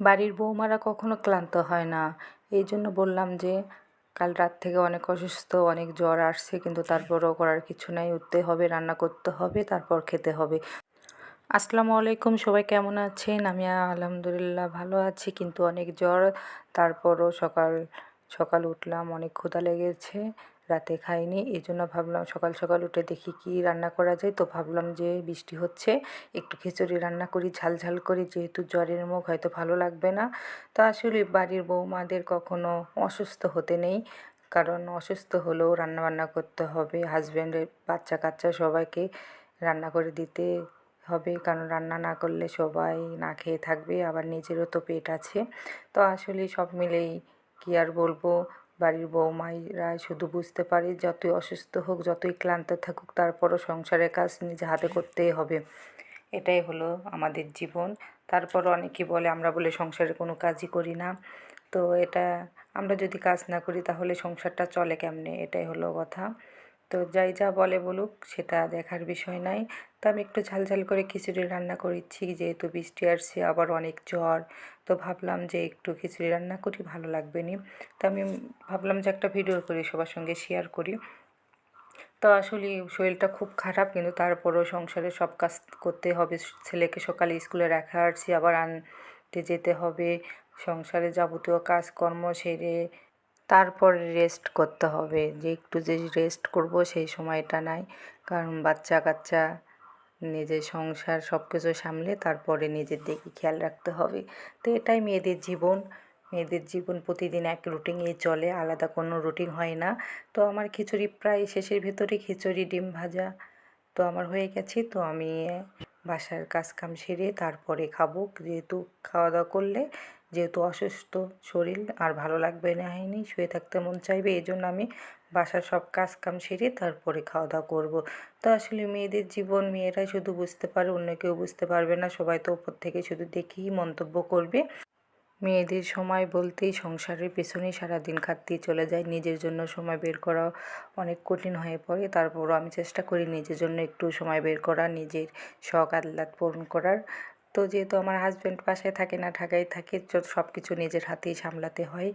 বাড়ির বৌমারা কখনো ক্লান্ত হয় না। এই জন্য বললাম যে, কাল রাত থেকে অনেক অসুস্থ, অনেক জ্বর আসছে, কিন্তু তারপরও করার কিছু নাই। উঠতে হবে, রান্না করতে হবে, তারপর খেতে হবে। আসসালামু আলাইকুম, সবাই কেমন আছেন? আমি আলহামদুলিল্লাহ ভালো আছি, কিন্তু অনেক জ্বর। তারপরও সকাল সকাল উঠলাম, অনেক ক্ষুধা লেগেছে। রাতে খাইনি এই জন্য ভাবলাম সকাল সকাল উঠে দেখি কি রান্না করা যায়। তো ভাবলাম যে বৃষ্টি হচ্ছে, একটু খিচুড়ি রান্না করি, ঝাল ঝাল করি, যেহেতু জ্বরের মুখ হয়তো ভালো লাগবে না। তো আসলে বাড়ির বৌমাদের কখনো অসুস্থ হতে নেই, কারণ অসুস্থ হলেও রান্না বান্না করতে হবে। হাজব্যান্ডের বাচ্চা কাচ্চা সবাইকে রান্না করে দিতে হবে, কারণ রান্না না করলে সবাই না খেয়ে থাকবে, আবার নিজেরও তো পেট আছে। তো আসলে সব মিলেই কী আর বলব বাড়ির বৌমাইরা শুধু বুঝতে পারে যতই অসুস্থ হোক, যতই ক্লান্ত থাকুক, তারপরও সংসারের কাজ নিজে হাতে করতেই হবে। এটাই হলো আমাদের জীবন। তারপর অনেকে বলে, আমরা বলে সংসারে কোনো কাজই করি না। তো এটা, আমরা যদি কাজ না করি, তাহলে সংসারটা চলে কেমনে? এটাই হলো কথা। তো যাই যা বলে বলুক, সেটা দেখার বিষয় নাই। তো আমি একটু ঝাল ঝাল করে খিচুড়ি রান্না করেছি, যেহেতু বৃষ্টি আসছে, আবার অনেক জ্বর। তো ভাবলাম যে একটু খিচুড়ি রান্না করি, ভালো লাগবে নি। তো আমি ভাবলাম যে একটা ভিডিও করি সবার সঙ্গে শেয়ার করি। তো আসলে শরীরটা খুব খারাপ, কিন্তু তারপরও সংসারে সব কাজ করতে হবে। ছেলেকে সকালে স্কুলে রাখা আসছি আবার আনতে যেতে হবে। সংসারে যাবতীয় কাজকর্ম সেরে তারপরে রেস্ট করতে হবে। যে একটু যে রেস্ট করব সেই সময়টা নাই। কারণ বাচ্চা কাচ্চা, নিজের সংসার সব কিছু সামলে তারপরে নিজের দিকে খেয়াল রাখতে হবে। তো এটাই মেয়েদের জীবন। মেয়েদের জীবন প্রতিদিন এক রুটিনেই চলে, আলাদা কোনো রুটিন হয় না। তো আমার খিচুড়ি প্রায় শেষের ভেতরে খিচুড়ি, ডিম ভাজা তো আমার হয়ে গেছে। তো আমি বাসার কাজ কাম সেরে তারপরে খাব। যেহেতু খাওয়া দাওয়া করলে যেহেতু অসুস্থ শরীর আর ভালো লাগবে না, হয়নি। শুয়ে থাকতে মন চাইবে এই জন্য আমি বাসার সব কাজ কাম সেরে তারপরে খাওয়া দাওয়া করব। তো আসলে মেয়েদের জীবন, মেয়েরাই শুধু বুঝতে পারে, অন্য কেউ বুঝতে পারবে না। সবাই তো ওপর থেকে শুধু দেখেই মন্তব্য করবে। মেয়েদের সময় বলতেই সংসারের পেছনেই সারাদিন খাটতেই চলে যায়। নিজের জন্য সময় বের করা অনেক কঠিন হয়ে পড়ে। তারপরও আমি চেষ্টা করি নিজের জন্য একটু সময় বের করা, নিজের শখ, আহ্লাদ পূরণ করার। তো যেহেতু আমার হাজব্যান্ড পাশে থাকে না, ঢাকায় থাকে সব কিছু নিজের হাতেই সামলাতে হয়।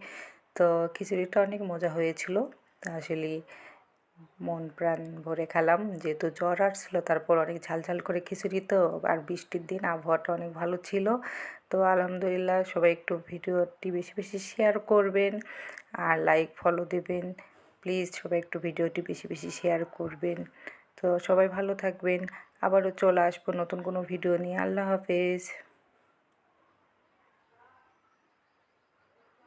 তো খিচুড়িটা অনেক মজা হয়েছিল। আসলে মন প্রাণ ভরে খেলাম। যেহেতু জ্বর আসছিল, তারপর অনেক ঝাল ঝাল করে খিচুড়ি তো, আর বৃষ্টির দিন আবহাওয়াটা অনেক ভালো ছিল। তো আলহামদুলিল্লাহ সবাই একটু ভিডিওটি বেশি বেশি শেয়ার করবেন আর লাইক ফলো দেবেন। প্লিজ সবাই একটু ভিডিওটি বেশি বেশি শেয়ার করবেন। তো সবাই ভালো থাকবেন। আবারও চলে আসব নতুন কোনো ভিডিও নিয়ে। আল্লাহ হাফেজ।